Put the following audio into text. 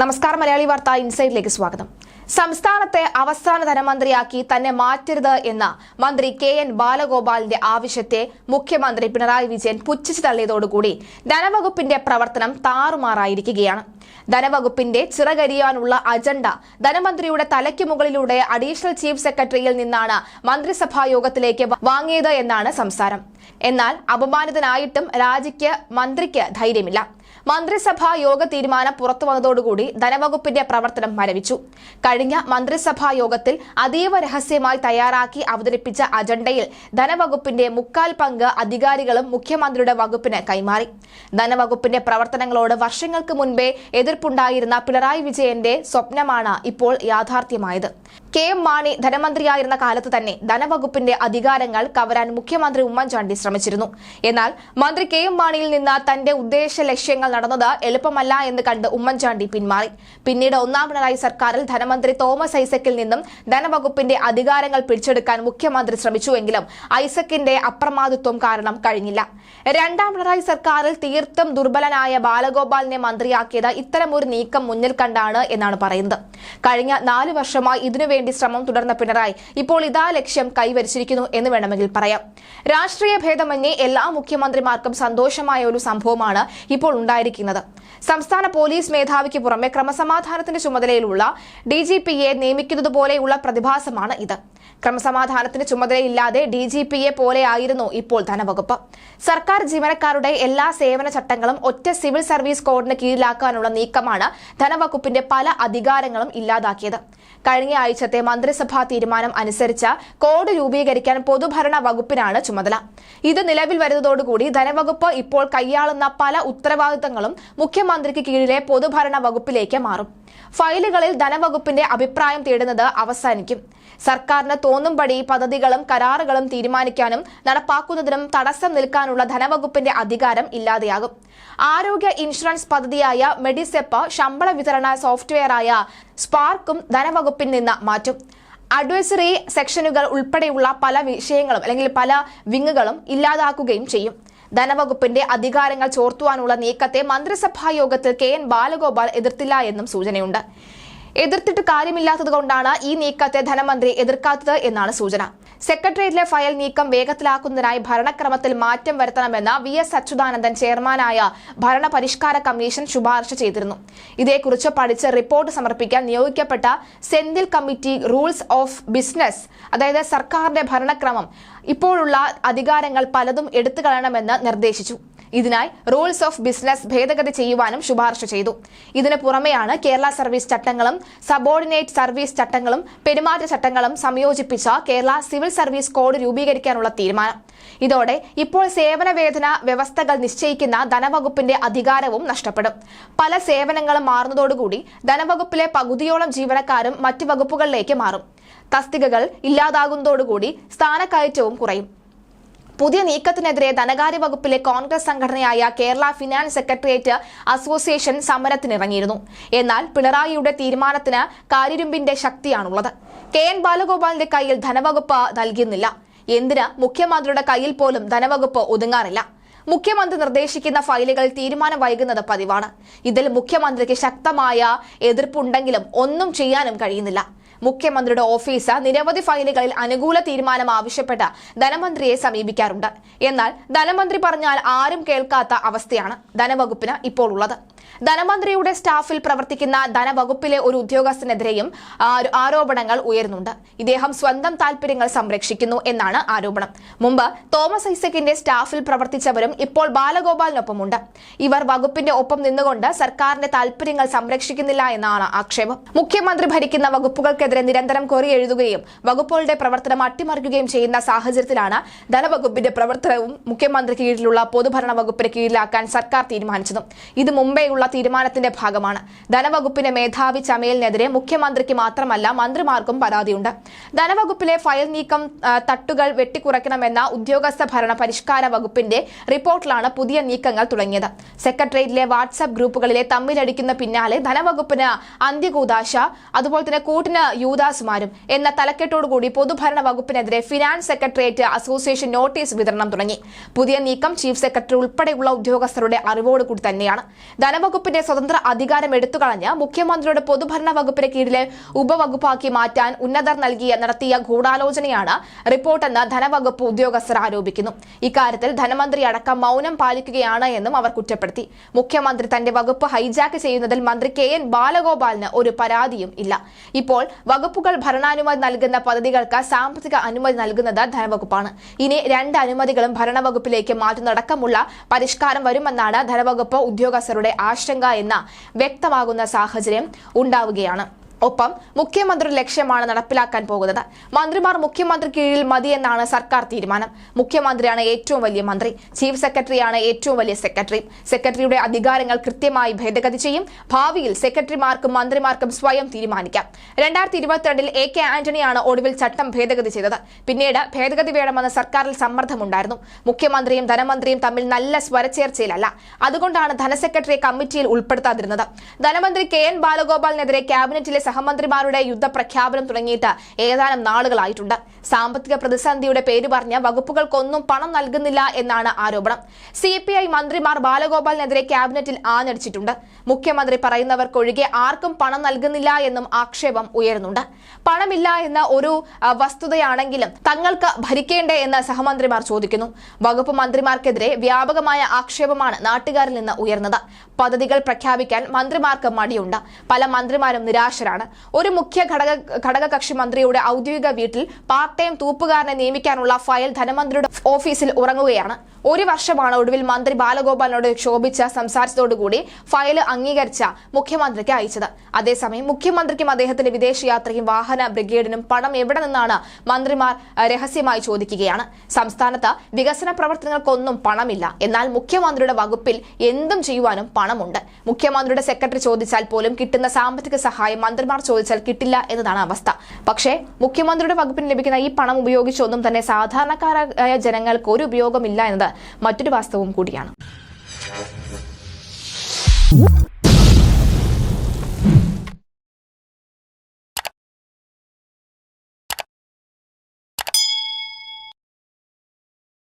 നമസ്കാരം മലയാളി വാർത്ത ഇൻസൈഡിലേക്ക് സ്വാഗതം. സംസ്ഥാനത്തെ അവസാന ധനമന്ത്രിയാക്കി തന്നെ മാറ്റരുത് എന്ന മന്ത്രി കെ എൻ ബാലഗോപാലിന്റെ ആവശ്യത്തെ മുഖ്യമന്ത്രി പിണറായി വിജയൻ പുച്ഛിച്ചു തള്ളിയതോടുകൂടി ധനവകുപ്പിന്റെ പ്രവർത്തനം താറുമാറായിരിക്കുകയാണ്. ധനവകുപ്പിന്റെ ചിറകരിയാനുള്ള അജണ്ട ധനമന്ത്രിയുടെ തലയ്ക്ക് മുകളിലൂടെ അഡീഷണൽ ചീഫ് സെക്രട്ടറിയിൽ നിന്നാണ് മന്ത്രിസഭാ യോഗത്തിലേക്ക് വാങ്ങിയത് എന്നാണ് സംസാരം. എന്നാൽ അപമാനിതനായിട്ടും രാജിക്ക് മന്ത്രിക്ക് ധൈര്യമില്ല. മന്ത്രിസഭാ യോഗ തീരുമാനം പുറത്തു വന്നതോടുകൂടി ധനവകുപ്പിന്റെ പ്രവർത്തനം മരവിച്ചു. കഴിഞ്ഞ മന്ത്രിസഭാ യോഗത്തിൽ അതീവ രഹസ്യമായി തയ്യാറാക്കി അവതരിപ്പിച്ച അജണ്ടയിൽ ധനവകുപ്പിന്റെ മുക്കാൽ പങ്ക് അധികാരികളും മുഖ്യമന്ത്രിയുടെ വകുപ്പിന് കൈമാറി. ധനവകുപ്പിന്റെ പ്രവർത്തനങ്ങളോട് വർഷങ്ങൾക്ക് മുൻപേ എതിർപ്പുണ്ടായിരുന്ന പിണറായി വിജയന്റെ സ്വപ്നമാണ് ഇപ്പോൾ യാഥാർത്ഥ്യമായത്. കെ എം മാണി ധനമന്ത്രിയായിരുന്ന കാലത്ത് തന്നെ ധനവകുപ്പിന്റെ അധികാരങ്ങൾ കവരാൻ മുഖ്യമന്ത്രി ഉമ്മൻചാണ്ടി ശ്രമിച്ചിരുന്നു. എന്നാൽ മന്ത്രി കെ എം മാണിയിൽ നിന്ന് തന്റെ ഉദ്ദേശ ലക്ഷ്യങ്ങൾ നടന്നത് എളുപ്പമല്ല എന്ന് കണ്ട് ഉമ്മൻചാണ്ടി പിന്മാറി. പിന്നീട് ഒന്നാം പിണറായി സർക്കാരിൽ ധനമന്ത്രി തോമസ് ഐസക്കിൽ നിന്നും ധനവകുപ്പിന്റെ അധികാരങ്ങൾ പിടിച്ചെടുക്കാൻ മുഖ്യമന്ത്രി ശ്രമിച്ചുവെങ്കിലും ഐസക്കിന്റെ അപ്രമാദിത്വം കാരണം കഴിഞ്ഞില്ല. രണ്ടാം പിണറായി സർക്കാരിൽ തീർത്തും ദുർബലനായ ബാലഗോപാലിനെ മന്ത്രിയാക്കിയത് ഇത്തരമൊരു നീക്കം മുന്നിൽ കണ്ടാണ് എന്നാണ് പറയുന്നത്. കഴിഞ്ഞ നാല് വർഷമായി ഇതിനുവേണ്ടി ശ്രമം തുടർന്ന പിണറായി ഇപ്പോൾ ഇതാ ലക്ഷ്യം കൈവരിച്ചിരിക്കുന്നു എന്ന് വേണമെങ്കിൽ പറയാം. രാഷ്ട്രീയ ഭേദമന്യേ എല്ലാ മുഖ്യമന്ത്രിമാർക്കും സന്തോഷമായ ഒരു സംഭവമാണ് ഇപ്പോൾ ഉണ്ടായിരിക്കുന്നത്. സംസ്ഥാന പോലീസ് മേധാവിക്ക് പുറമെ ക്രമസമാധാനത്തിന്റെ ചുമതലയിലുള്ള ഡി ജി പിയെ നിയമിക്കുന്നതുപോലെയുള്ള പ്രതിഭാസമാണ് ഇത്. ക്രമസമാധാനത്തിന്റെ ചുമതലയില്ലാതെ ഡി ജി പിയെ പോലെയായിരുന്നു ഇപ്പോൾ ധനവകുപ്പ്. സർക്കാർ ജീവനക്കാരുടെ എല്ലാ സേവന ചട്ടങ്ങളും ഒറ്റ സിവിൽ സർവീസ് കോഡിന് കീഴിലാക്കാനുള്ള നീക്കമാണ് ധനവകുപ്പിന്റെ പല അധികാരങ്ങളും ഇല്ലാതാക്കിയത്. കഴിഞ്ഞ ആഴ്ചത്തെ മന്ത്രിസഭാ തീരുമാനം അനുസരിച്ച് കോഡ് രൂപീകരിക്കാൻ പൊതുഭരണ വകുപ്പിനാണ് ചുമതല. ഇത് നിലവിൽ വരുന്നതോടുകൂടി ധനവകുപ്പ് ഇപ്പോൾ കൈയാളുന്ന പല ഉത്തരവാദിത്തങ്ങളും മുഖ്യമന്ത്രിക്ക് കീഴിലെ പൊതുഭരണ വകുപ്പിലേക്ക് മാറും. ഫയലുകളിൽ ധനവകുപ്പിന്റെ അഭിപ്രായം തേടുന്നത് അവസാനിക്കും. സർക്കാരിന് തോന്നുംപടി പദ്ധതികളും കരാറുകളും തീരുമാനിക്കാനും നടപ്പാക്കുന്നതിനും തടസ്സം നിൽക്കാനുള്ള ധനവകുപ്പിന്റെ അധികാരം ഇല്ലാതെയാകും. ആരോഗ്യ ഇൻഷുറൻസ് പദ്ധതിയായ മെഡിസെപ്പ ശമ്പള വിതരണ സോഫ്റ്റ്വെയറായ സ്പാർക്കും ധനവകുപ്പിൽ നിന്ന് മാറ്റും. അഡ്വൈസറി സെക്ഷനുകൾ ഉൾപ്പെടെയുള്ള പല വിഷയങ്ങളും അല്ലെങ്കിൽ പല വിങ്ങുകളും ഇല്ലാതാക്കുകയും ചെയ്യും. ധനവകുപ്പിന്റെ അധികാരങ്ങൾ ചോർത്തുവാനുള്ള നീക്കത്തെ മന്ത്രിസഭാ യോഗത്തിൽ കെ എൻ ബാലഗോപാൽ എതിർത്തില്ല എന്നും സൂചനയുണ്ട്. എതിർത്തിട്ട് കാര്യമില്ലാത്തതുകൊണ്ടാണ് ഈ നീക്കത്തെ ധനമന്ത്രി എതിർക്കാത്തത് എന്നാണ് സൂചന. സെക്രട്ടേറിയറ്റിലെ ഫയൽ നീക്കം വേഗത്തിലാക്കുന്നതിനായി ഭരണക്രമത്തിൽ മാറ്റം വരുത്തണമെന്ന് വി എസ് അച്യുതാനന്ദൻ ചെയർമാനായ ഭരണപരിഷ്കാര കമ്മീഷൻ ശുപാർശ ചെയ്തിരുന്നു. ഇതേക്കുറിച്ച് പഠിച്ച് റിപ്പോർട്ട് സമർപ്പിക്കാൻ നിയോഗിക്കപ്പെട്ട Senthil committee rules of business അതായത് സർക്കാരിന്റെ ഭരണക്രമം ഇപ്പോഴുള്ള അധികാരങ്ങൾ പലതും എടുത്തു നിർദ്ദേശിച്ചു. ഇതിനായി റൂൾസ് ഓഫ് ബിസിനസ് ഭേദഗതി ചെയ്യുവാനും ശുപാർശ ചെയ്തു. ഇതിനു പുറമെയാണ് കേരള സർവീസ് ചട്ടങ്ങളും സബോർഡിനേറ്റ് സർവീസ് ചട്ടങ്ങളും പെരുമാറ്റ ചട്ടങ്ങളും സംയോജിപ്പിച്ച കേരള സിവിൽ സർവീസ് കോഡ് രൂപീകരിക്കാനുള്ള തീരുമാനം. ഇതോടെ ഇപ്പോൾ സേവന വേതന വ്യവസ്ഥകൾ നിശ്ചയിക്കുന്ന ധനവകുപ്പിന്റെ അധികാരവും നഷ്ടപ്പെടും. പല സേവനങ്ങളും മാറുന്നതോടുകൂടി ധനവകുപ്പിലെ പകുതിയോളം ജീവനക്കാരും മറ്റു വകുപ്പുകളിലേക്ക് മാറും. തസ്തികകൾ ഇല്ലാതാകുന്നതോടുകൂടി സ്ഥാനക്കയറ്റവും കുറയും. പുതിയ നീക്കത്തിനെതിരെ ധനകാര്യ വകുപ്പിലെ കോൺഗ്രസ് സംഘടനയായ കേരള ഫിനാൻസ് സെക്രട്ടേറിയറ്റ് അസോസിയേഷൻ സമരത്തിനിറങ്ങിയിരുന്നു. എന്നാൽ പിണറായിയുടെ തീരുമാനത്തിന് കാര്യരുമ്പിന്റെ ശക്തിയാണുള്ളത്. കെ എൻ ബാലഗോപാലിന്റെ കയ്യിൽ ധനവകുപ്പ് നൽകുന്നില്ല എന്തിന്? മുഖ്യമന്ത്രിയുടെ കയ്യിൽ പോലും ധനവകുപ്പ് ഒതുങ്ങാറില്ല. മുഖ്യമന്ത്രി നിർദ്ദേശിക്കുന്ന ഫയലുകൾ തീരുമാനം വൈകുന്നത് പതിവാണ്. ഇതിൽ മുഖ്യമന്ത്രിക്ക് ശക്തമായ എതിർപ്പുണ്ടെങ്കിലും ഒന്നും ചെയ്യാനും കഴിയുന്നില്ല. മുഖ്യമന്ത്രിയുടെ ഓഫീസ് നിരവധി ഫയലുകളിൽ അനുകൂല തീരുമാനം ആവശ്യപ്പെട്ട് ധനമന്ത്രിയെ സമീപിക്കാറുണ്ട്. എന്നാൽ ധനമന്ത്രി പറഞ്ഞാൽ ആരും കേൾക്കാത്ത അവസ്ഥയാണ് ധനവകുപ്പിന് ഇപ്പോൾ ഉള്ളത്. ധനമന്ത്രിയുടെ സ്റ്റാഫിൽ പ്രവർത്തിക്കുന്ന ധനവകുപ്പിലെ ഒരു ഉദ്യോഗസ്ഥനെതിരെയും ആരോപണങ്ങൾ ഉയരുന്നുണ്ട്. ഇദ്ദേഹം സ്വന്തം താൽപര്യങ്ങൾ സംരക്ഷിക്കുന്നു എന്നാണ് ആരോപണം. മുമ്പ് തോമസ് ഐസക്കിന്റെ സ്റ്റാഫിൽ പ്രവർത്തിച്ചവരും ഇപ്പോൾ ബാലഗോപാലിനൊപ്പമുണ്ട്. ഇവർ വകുപ്പിന്റെ ഒപ്പം നിന്നുകൊണ്ട് സർക്കാരിന്റെ താൽപര്യങ്ങൾ സംരക്ഷിക്കുന്നില്ല എന്നാണ് ആക്ഷേപം. മുഖ്യമന്ത്രി ഭരിക്കുന്ന വകുപ്പുകൾക്കെതിരെ നിരന്തരം കൊറി എഴുതുകയും വകുപ്പുകളുടെ പ്രവർത്തനം അട്ടിമറിക്കുകയും ചെയ്യുന്ന സാഹചര്യത്തിലാണ് ധനവകുപ്പിന്റെ പ്രവർത്തനവും മുഖ്യമന്ത്രി കീഴിലുള്ള പൊതുഭരണ വകുപ്പിന് കീഴിലാക്കാൻ സർക്കാർ തീരുമാനിച്ചതും. ഇത് മുംബൈയുള്ള തീരുമാനത്തിന്റെ ഭാഗമാണ്. ധനവകുപ്പിന്റെ മേധാവി ചമയലിനെതിരെ മുഖ്യമന്ത്രിക്ക് മാത്രമല്ല മന്ത്രിമാർക്കും പരാതിയുണ്ട്. ധനവകുപ്പിലെ ഫയൽ നീക്കം തട്ടുകൾ വെട്ടിക്കുറയ്ക്കണമെന്ന ഉദ്യോഗസ്ഥ ഭരണ പരിഷ്കാര വകുപ്പിന്റെ റിപ്പോർട്ടിലാണ് പുതിയ നീക്കങ്ങൾ തുടങ്ങിയത്. സെക്രട്ടേറിയറ്റിലെ വാട്സ്ആപ്പ് ഗ്രൂപ്പുകളിലെ തമ്മിലടിക്കുന്ന പിന്നാലെ ധനവകുപ്പിന് അന്ത്യകൂദാശ അതുപോലെ തന്നെ കൂട്ടിന് യൂദാസുമാരും എന്ന തലക്കെട്ടോടുകൂടി പൊതുഭരണ വകുപ്പിനെതിരെ ഫിനാൻസ് സെക്രട്ടേറിയറ്റ് അസോസിയേഷൻ നോട്ടീസ് വിതരണം തുടങ്ങി. പുതിയ നീക്കം ചീഫ് സെക്രട്ടറി ഉൾപ്പെടെയുള്ള ഉദ്യോഗസ്ഥരുടെ അറിവോടുകൂടി തന്നെയാണ്. ധനവകുപ്പിന്റെ സ്വതന്ത്ര അധികാരം എടുത്തുകളഞ്ഞ് മുഖ്യമന്ത്രിയുടെ പൊതുഭരണ വകുപ്പിന് കീഴിലെ ഉപവകുപ്പാക്കി മാറ്റാൻ ഉന്നതർ നൽകിയ നടത്തിയ ഗൂഢാലോചനയാണ് റിപ്പോർട്ടെന്ന് ധനവകുപ്പ് ഉദ്യോഗസ്ഥർ ആരോപിക്കുന്നു. ഇക്കാര്യത്തിൽ ധനമന്ത്രി അടക്കം മൗനം പാലിക്കുകയാണ് എന്നും അവർ കുറ്റപ്പെടുത്തി. മുഖ്യമന്ത്രി തന്റെ വകുപ്പ് ഹൈജാക്ക് ചെയ്യുന്നതിൽ മന്ത്രി കെ എൻ ബാലഗോപാലിന് ഒരു പരാതിയും ഇല്ല. ഇപ്പോൾ വകുപ്പുകൾ ഭരണാനുമതി നൽകുന്ന പദ്ധതികൾക്ക് സാമ്പത്തിക അനുമതി നൽകുന്നത് ധനവകുപ്പാണ്. ഇനി രണ്ട് അനുമതികളും ഭരണവകുപ്പിലേക്ക് മാറ്റുന്നതടക്കമുള്ള പരിഷ്കാരം വരുമെന്നാണ് ധനവകുപ്പ് ഉദ്യോഗസ്ഥരുടെ ആശങ്ക എന്ന വ്യക്തമാകുന്ന സാഹചര്യം ഉണ്ടാവുകയാണ്. ഒപ്പം മുഖ്യമന്ത്രി ലക്ഷ്യമാണ് നടപ്പിലാക്കാൻ പോകുന്നത്. മന്ത്രിമാർ മുഖ്യമന്ത്രി കീഴിൽ മതിയെന്നാണ് സർക്കാർ തീരുമാനം. മുഖ്യമന്ത്രിയാണ് ഏറ്റവും വലിയ മന്ത്രി. ചീഫ് സെക്രട്ടറിയാണ് ഏറ്റവും വലിയ സെക്രട്ടറി. സെക്രട്ടറിയുടെ അധികാരങ്ങൾ കൃത്യമായി ഭേദഗതി ചെയ്യും. ഭാവിയിൽ സെക്രട്ടറിമാർക്കും മന്ത്രിമാർക്കും സ്വയം തീരുമാനിക്കാം. രണ്ടായിരത്തി ഇരുപത്തിരണ്ടിൽ എ കെ ആന്റണിയാണ് ഒടുവിൽ ചട്ടം ഭേദഗതി ചെയ്തത്. പിന്നീട് ഭേദഗതി വേണമെന്ന് സർക്കാരിൽ സമ്മർദ്ദമുണ്ടായിരുന്നു. മുഖ്യമന്ത്രിയും ധനമന്ത്രിയും തമ്മിൽ നല്ല സ്വരച്ചേർച്ചയിലല്ല. അതുകൊണ്ടാണ് ധനസെക്രട്ടറിയെ കമ്മിറ്റിയിൽ ഉൾപ്പെടുത്താതിരുന്നത്. ധനമന്ത്രി കെ എൻ ബാലഗോപാലിനെതിരെ ക്യാബിനറ്റിലെ സഹമന്ത്രിമാരുടെ യുദ്ധപ്രഖ്യാപനം തുടങ്ങിയിട്ട് ഏതാനും നാളുകളായിട്ടുണ്ട്. സാമ്പത്തിക പ്രതിസന്ധിയുടെ പേര് പറഞ്ഞ വകുപ്പുകൾക്കൊന്നും പണം നൽകുന്നില്ല എന്നാണ് ആരോപണം. സി പി ഐ മന്ത്രിമാർ ബാലഗോപാലിനെതിരെ ക്യാബിനറ്റിൽ ആഞ്ഞടിച്ചിട്ടുണ്ട്. മുഖ്യമന്ത്രി പറയുന്നവർക്കൊഴികെ ആർക്കും പണം നൽകുന്നില്ല എന്നും ആക്ഷേപം ഉയരുന്നുണ്ട്. പണമില്ല എന്ന ഒരു വസ്തുതയാണെങ്കിലും തങ്ങൾക്ക് ഭരിക്കേണ്ടേ എന്ന് സഹമന്ത്രിമാർ ചോദിക്കുന്നു. വകുപ്പ് മന്ത്രിമാർക്കെതിരെ വ്യാപകമായ ആക്ഷേപമാണ് നാട്ടുകാരിൽ നിന്ന് ഉയർന്നത്. പദ്ധതികൾ പ്രഖ്യാപിക്കാൻ മന്ത്രിമാർക്ക് മടിയുണ്ട്. പല മന്ത്രിമാരും നിരാശരാണ്. ഒരു മുഖ്യ ഘടക ഘടകകക്ഷി മന്ത്രിയുടെ ഔദ്യോഗിക വീട്ടിൽ പാർട്ട് ടൈം തൂപ്പുകാരനെ നിയമിക്കാനുള്ള ഫയൽ ധനമന്ത്രിയുടെ ഓഫീസിൽ ഉറങ്ങുകയാണ്. ഒരു വർഷമാണ് ഒടുവിൽ മന്ത്രി ബാലഗോപാലിനോട് ക്ഷോഭിച്ച് സംസാരിച്ചതോടുകൂടി ഫയൽ അംഗീകരിച്ച മുഖ്യമന്ത്രിക്ക് അയച്ചത്. അതേസമയം മുഖ്യമന്ത്രിക്കും അദ്ദേഹത്തിന്റെ വിദേശയാത്രയ്ക്കും വാഹന ബ്രിഗേഡിനും പണം എവിടെ നിന്നാണ് മന്ത്രിമാർ രഹസ്യമായി ചോദിക്കുകയാണ്. സംസ്ഥാനത്ത് വികസന പ്രവർത്തനങ്ങൾക്കൊന്നും പണമില്ല. എന്നാൽ മുഖ്യമന്ത്രിയുടെ വകുപ്പിൽ എന്തും ചെയ്യുവാനും പണമുണ്ട് മുഖ്യമന്ത്രിയുടെ സെക്രട്ടറി ചോദിച്ചാൽ പോലും കിട്ടുന്ന സാമ്പത്തിക സഹായം മന്ത്രിമാർ ചോദിച്ചാൽ കിട്ടില്ല എന്നതാണ് അവസ്ഥ. പക്ഷേ മുഖ്യമന്ത്രിയുടെ വകുപ്പിന് ലഭിക്കുന്ന ഈ പണം ഉപയോഗിച്ചൊന്നും തന്നെ സാധാരണക്കാരായ ജനങ്ങൾക്ക് ഒരു ഉപയോഗമില്ല എന്നത് മറ്റൊരു വാസ്തവവും കൂടിയാണ്.